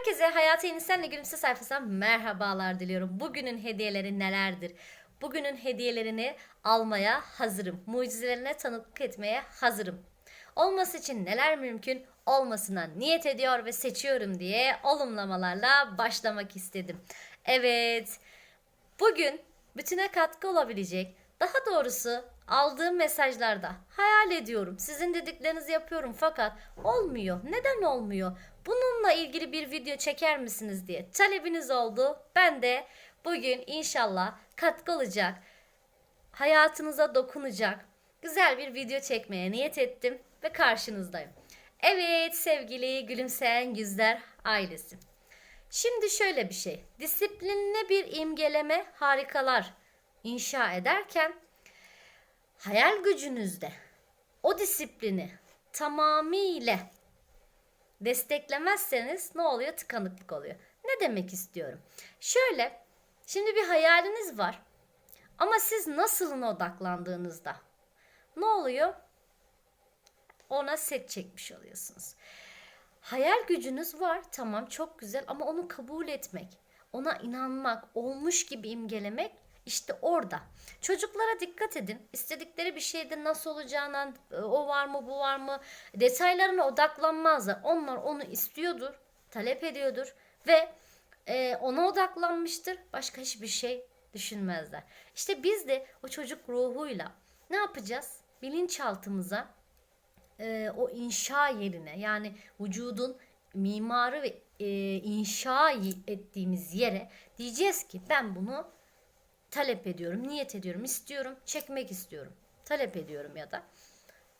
Herkese Hayatı Yeni Senle Gülümse sayfasından merhabalar diliyorum. Bugünün hediyeleri nelerdir? Bugünün hediyelerini almaya hazırım. Mucizelerine tanıklık etmeye hazırım. Olması için neler mümkün? Olmasına niyet ediyor ve seçiyorum diye olumlamalarla başlamak istedim. Evet, bugün bütüne katkı olabilecek, daha doğrusu aldığım mesajlarda hayal ediyorum. Sizin dediklerinizi yapıyorum fakat olmuyor. Neden olmuyor? Bununla ilgili bir video çeker misiniz diye talebiniz oldu. Ben de bugün inşallah katkı olacak, hayatınıza dokunacak güzel bir video çekmeye niyet ettim ve karşınızdayım. Evet sevgili gülümseyen yüzler ailesi. Şimdi şöyle bir şey. Disiplinli bir imgeleme harikalar inşa ederken hayal gücünüzde o disiplini tamamıyla desteklemezseniz ne oluyor? Tıkanıklık oluyor. Ne demek istiyorum? Şöyle, şimdi bir hayaliniz var. Ama siz nasılına odaklandığınızda ne oluyor? Ona set çekmiş oluyorsunuz. Hayal gücünüz var tamam çok güzel ama onu kabul etmek, ona inanmak, olmuş gibi imgelemek işte orada. Çocuklara dikkat edin. İstedikleri bir şeyde nasıl olacağına, e, o var mı, bu var mı, detaylarına odaklanmazlar. Onlar onu istiyordur, talep ediyordur ve e, ona odaklanmıştır. Başka hiçbir şey düşünmezler. İşte biz de o çocuk ruhuyla ne yapacağız? Bilinçaltımıza e, o inşa yerine yani vücudun mimarı ve e, inşa ettiğimiz yere diyeceğiz ki ben bunu talep ediyorum, niyet ediyorum, istiyorum, çekmek istiyorum. Talep ediyorum ya da.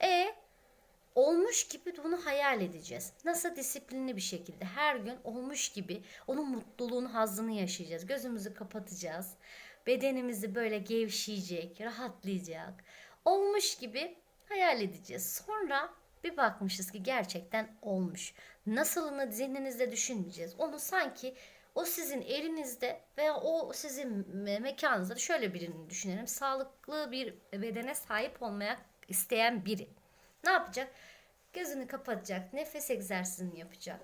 E olmuş gibi bunu hayal edeceğiz. Nasıl disiplinli bir şekilde her gün olmuş gibi onun mutluluğunu, hazzını yaşayacağız. Gözümüzü kapatacağız. Bedenimizi böyle gevşeyecek, rahatlayacak. Olmuş gibi hayal edeceğiz. Sonra bir bakmışız ki gerçekten olmuş. Nasılını zihninizde düşünmeyeceğiz. Onu sanki o sizin elinizde veya o sizin mekanınızda şöyle birini düşünelim. Sağlıklı bir bedene sahip olmaya isteyen biri. Ne yapacak? Gözünü kapatacak, nefes egzersizini yapacak.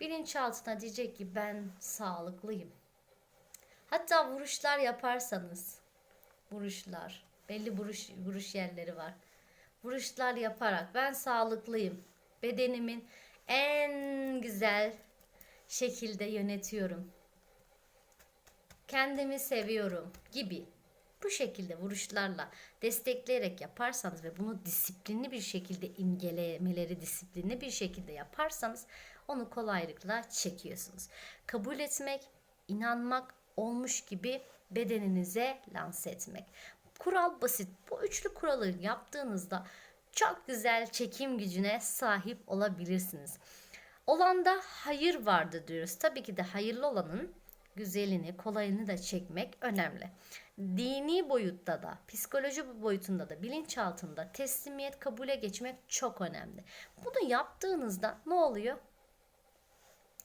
Bilinçaltına diyecek ki ben sağlıklıyım. Hatta vuruşlar yaparsanız, vuruşlar, belli vuruş, vuruş yerleri var. Vuruşlar yaparak ben sağlıklıyım. Bedenimin en güzel şekilde yönetiyorum. Kendimi seviyorum gibi bu şekilde vuruşlarla destekleyerek yaparsanız ve bunu disiplinli bir şekilde imgelemeleri disiplinli bir şekilde yaparsanız onu kolaylıkla çekiyorsunuz. Kabul etmek, inanmak, olmuş gibi bedeninize lanse etmek. Kural basit. Bu üçlü kuralı yaptığınızda çok güzel çekim gücüne sahip olabilirsiniz. Olanda hayır vardı diyoruz. Tabii ki de hayırlı olanın güzelini, kolayını da çekmek önemli. Dini boyutta da, psikoloji boyutunda da, bilinçaltında teslimiyet, kabule geçmek çok önemli. Bunu yaptığınızda ne oluyor?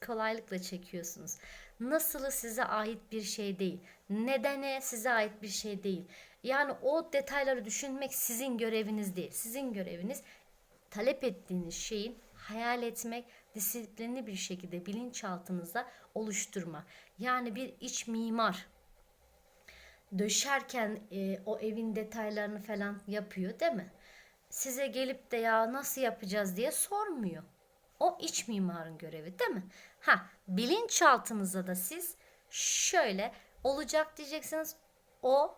Kolaylıkla çekiyorsunuz. Nasılı size ait bir şey değil. Nedene size ait bir şey değil. Yani o detayları düşünmek sizin göreviniz değil. Sizin göreviniz talep ettiğiniz şeyin hayal etmek, disiplinli bir şekilde bilinçaltınızda oluşturma. Yani bir iç mimar döşerken e, o evin detaylarını falan yapıyor değil mi? Size gelip de ya nasıl yapacağız diye sormuyor. O iç mimarın görevi değil mi? Ha bilinçaltınızda da siz şöyle olacak diyeceksiniz. O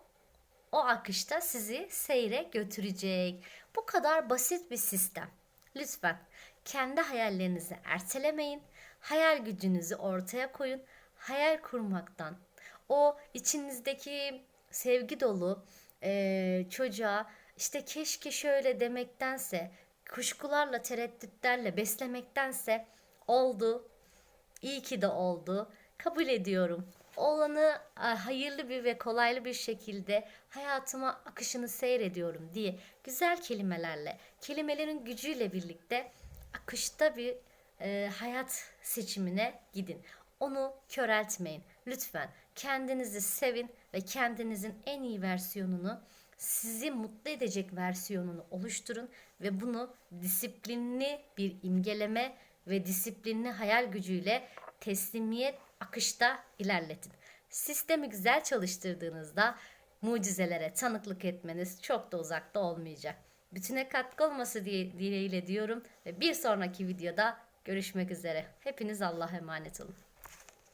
o akışta sizi seyre götürecek. Bu kadar basit bir sistem. Lütfen kendi hayallerinizi ertelemeyin. Hayal gücünüzü ortaya koyun. Hayal kurmaktan, o içinizdeki sevgi dolu e, çocuğa işte keşke şöyle demektense, kuşkularla, tereddütlerle beslemektense oldu, iyi ki de oldu, kabul ediyorum. Olanı hayırlı bir ve kolaylı bir şekilde hayatıma akışını seyrediyorum diye güzel kelimelerle, kelimelerin gücüyle birlikte akışta bir e, hayat seçimine gidin. Onu köreltmeyin. Lütfen kendinizi sevin ve kendinizin en iyi versiyonunu, sizi mutlu edecek versiyonunu oluşturun ve bunu disiplinli bir imgeleme ve disiplinli hayal gücüyle teslimiyet akışta ilerletin. Sistemi güzel çalıştırdığınızda mucizelere tanıklık etmeniz çok da uzakta olmayacak. Bütüne katkı olması diye, dileğiyle diyorum ve bir sonraki videoda görüşmek üzere. Hepiniz Allah'a emanet olun.